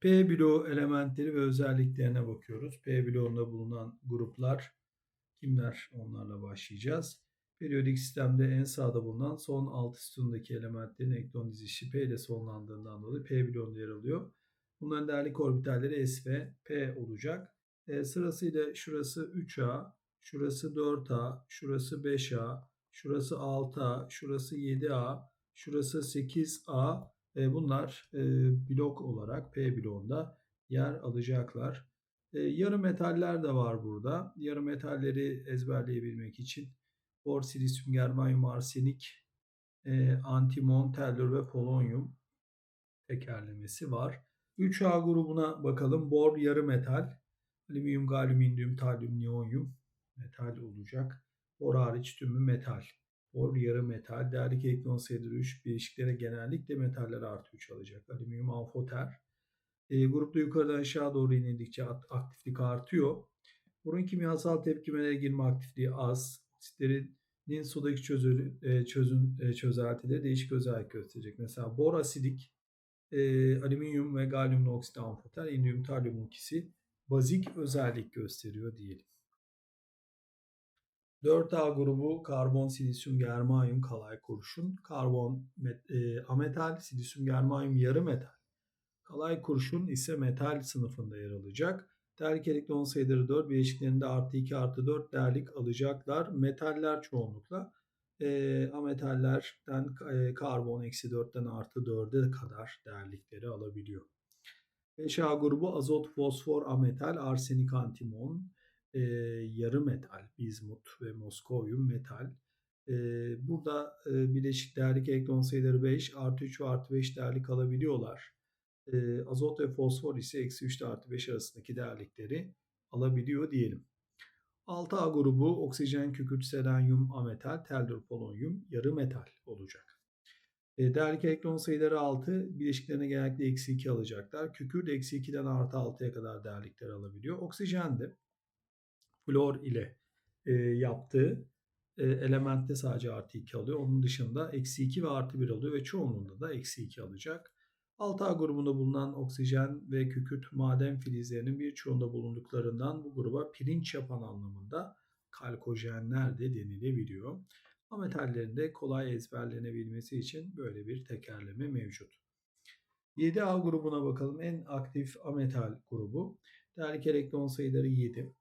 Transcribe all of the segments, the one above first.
P bloğu elementleri ve özelliklerine bakıyoruz. P bloğunda bulunan gruplar kimler? Onlarla başlayacağız. Periyodik sistemde en sağda bulunan son alt sütundaki elementlerin elektron dizilişi P ile sonlandığından dolayı P bloğunda yer alıyor. Bunların değerlik orbitalleri S ve P olacak. E, sırasıyla şurası 3A, şurası 4A, şurası 5A, şurası 6A, şurası 7A, şurası 8A. Bunlar blok olarak P bloğunda yer alacaklar. Yarı metaller de var burada. Yarı metalleri ezberleyebilmek için bor, silisyum, germanyum, arsenik, antimon, tellür ve polonyum tekerlemesi var. 3A grubuna bakalım. Bor yarı metal, alüminyum, galyum, indium, talyum, niyonyum metal olacak. Bor hariç tümü metal. Bor yarı metal. Değerlik elektron sayıları 3. Bileşiklere genellikle metaller artı 3 alacak. Alüminyum amfoter. E, grupta yukarıdan aşağı doğru inildikçe aktiflik artıyor. Borun kimyasal tepkimelere girme aktifliği az. Oksitlerin sudaki çözü, e, çözün, e, çözeltileri değişik özellik gösterecek. Mesela bor asidik, e, alüminyum ve galyumlu oksit amfoter, indium talyum ikisi bazik özellik gösteriyor diyelim. 4A grubu karbon, silisyum, germanyum, kalay kurşun, karbon, met, e, ametal, silisyum, germanyum, yarı metal. Kalay kurşun ise metal sınıfında yer alacak. Değerlik elektron sayıları 4, bileşiklerinde artı 2 artı 4 değerlik alacaklar. Metaller çoğunlukla e, ametallerden e, karbon eksi 4'ten artı 4'e kadar değerlikleri alabiliyor. 5A grubu azot, fosfor, ametal, arsenik, antimon, e, yarı metal, bizmut ve moskovyum metal. E, burada e, bileşik değerlik elektron sayıları 5, artı 3 ve artı 5 değerlik alabiliyorlar. E, azot ve fosfor ise eksi 3 artı 5 arasındaki değerlikleri alabiliyor diyelim. 6A grubu oksijen, kükürt, selenyum, ametal, tellür, polonyum, yarı metal olacak. E, değerlik elektron sayıları 6, bileşiklerine genellikle eksi 2 alacaklar. Kükürt eksi 2'den artı 6'ya kadar değerlikleri alabiliyor. Oksijen de flor ile e, yaptığı e, elementte sadece artı 2 alıyor. Onun dışında eksi 2 ve artı 1 alıyor ve çoğunluğunda da eksi 2 alacak. 6A grubunda bulunan oksijen ve kükürt maden filizlerinin birçoğunda bulunduklarından bu gruba pirinç yapan anlamında kalkojenler de denilebiliyor. Ametallerin de kolay ezberlenebilmesi için böyle bir tekerleme mevcut. 7A grubuna bakalım. En aktif ametal grubu. Değerlik elektron sayıları 7.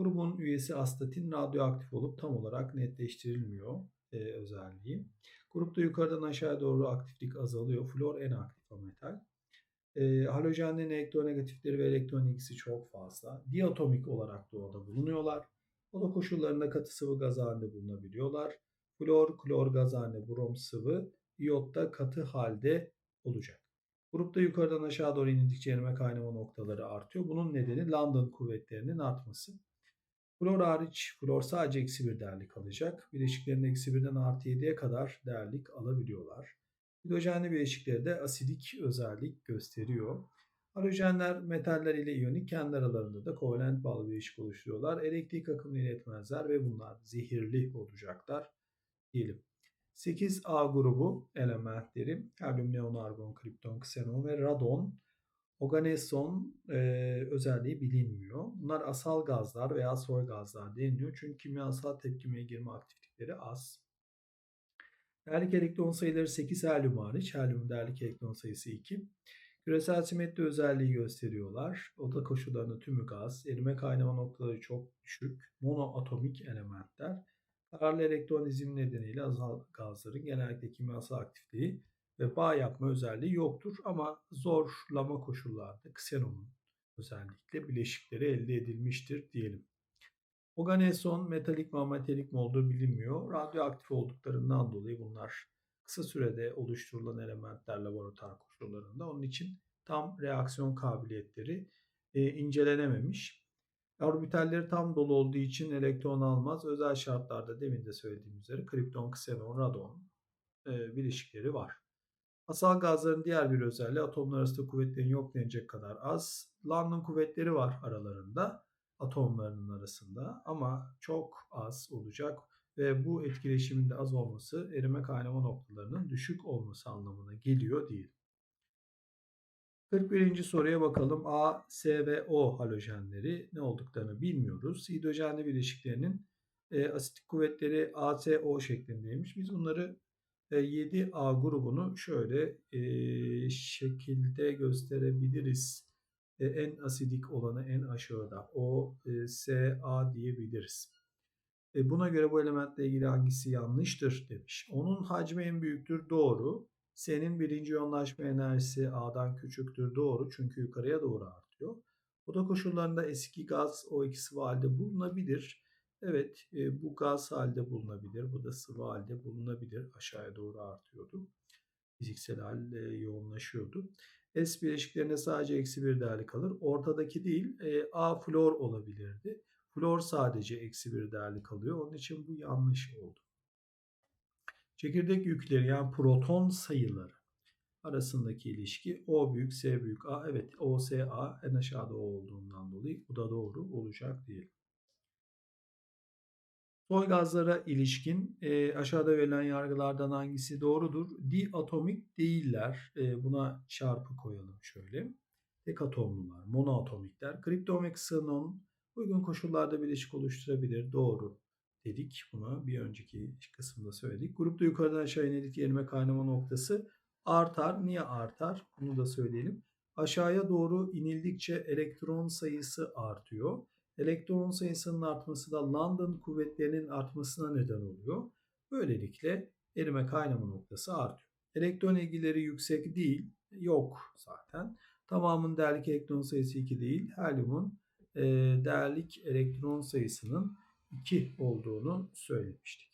Grubun üyesi astatin radyoaktif olup tam olarak netleştirilmiyor e, özelliği. Grupta yukarıdan aşağı doğru aktiflik azalıyor. Flor en aktif metal. E, halojenlerin elektronegatifleri ve elektron ilgisi çok fazla. Diatomik olarak doğada bulunuyorlar. Oda koşullarında katı sıvı gaz halinde bulunabiliyorlar. Flor, klor gaz halinde brom sıvı, iyotta katı halde olacak. Grupta yukarıdan aşağı doğru inildikçe erime kaynama noktaları artıyor. Bunun nedeni London kuvvetlerinin artması. Flor hariç flor sadece eksi bir değerlik alacak. Bileşiklerin eksi birden artı 7'ye kadar değerlik alabiliyorlar. Hidrojenli bileşikleri de asidik özellik gösteriyor. Halojenler metaller ile iyonik kendi aralarında da kovalent bağlı bileşik oluşturuyorlar. Elektrik akımını iletmezler ve bunlar zehirli olacaklar diyelim. 8A grubu elementleri helyum, neon, argon, kripton, ksenon ve radon Oganeson e, özelliği bilinmiyor. Bunlar asal gazlar veya soy gazlar deniliyor. Çünkü kimyasal tepkimeye girme aktiflikleri az. Değerlik elektron sayıları 8 helyum hariç. Helyumun değerlik elektron sayısı 2. Küresel simetri özelliği gösteriyorlar. Oda koşullarında tümü gaz, erime kaynama noktaları çok düşük, monoatomik elementler. Kararlı elektron dizimi nedeniyle azal gazların genellikle kimyasal aktifliği ve bağ yapma özelliği yoktur ama zorlama koşullarda ksenonun özellikle bileşikleri elde edilmiştir diyelim. Oganeson metalik mi ametalik mi olduğu bilinmiyor. Radyoaktif olduklarından dolayı bunlar kısa sürede oluşturulan elementler laboratuvar koşullarında. Onun için tam reaksiyon kabiliyetleri e, incelenememiş. Orbitalleri tam dolu olduğu için elektron almaz. Özel şartlarda demin de söylediğim üzere kripton, ksenon, radon e, bileşikleri var. Asal gazların diğer bir özelliği atomlar arasında kuvvetlerin yok denecek kadar az. London kuvvetleri var aralarında atomlarının arasında ama çok az olacak ve bu etkileşimin de az olması erime kaynama noktalarının düşük olması anlamına geliyor değil. 41. soruya bakalım. A, S ve O halojenleri ne olduklarını bilmiyoruz. Hidrojenli bileşiklerinin e, asitik kuvvetleri ASO şeklindeymiş. Biz bunları 7A grubunu şöyle e, şekilde gösterebiliriz. E, en asidik olanı en aşağıda. O, e, S, A diyebiliriz. E, buna göre bu elementle ilgili hangisi yanlıştır demiş. Onun hacmi en büyüktür doğru. S'nin birinci yoğunlaşma enerjisi A'dan küçüktür doğru çünkü yukarıya doğru artıyor. Oda koşullarında eski gaz O2 sıvı halde bulunabilir. Evet e, bu gaz halde bulunabilir. Bu da sıvı halde bulunabilir. Aşağıya doğru artıyordu. Fiziksel hal e, yoğunlaşıyordu. S bileşiklerine sadece eksi bir değerli kalır. Ortadaki değil e, A flor olabilirdi. Flor sadece eksi bir değerli kalıyor. Onun için bu yanlış oldu. Çekirdek yükleri yani proton sayıları arasındaki ilişki O büyük S büyük A. Evet O S A en aşağıda O olduğundan dolayı bu da doğru olacak diyelim. Soy gazlara ilişkin e, aşağıda verilen yargılardan hangisi doğrudur? Diatomik değiller. E, buna çarpı koyalım şöyle. Tek atomlular, monoatomikler. Kripton ve ksenon uygun koşullarda bileşik oluşturabilir. Doğru dedik. Buna bir önceki kısımda söyledik. Grupta yukarıdan aşağı inildik erime kaynama noktası artar. Niye artar? Bunu da söyleyelim. Aşağıya doğru inildikçe elektron sayısı artıyor. Elektron sayısının artması da London kuvvetlerinin artmasına neden oluyor. Böylelikle erime kaynama noktası artıyor. Elektron ilgileri yüksek değil. Yok zaten. Tamamın değerlik elektron sayısı 2 değil. Helyumun e, değerlik elektron sayısının 2 olduğunu söylemiştik.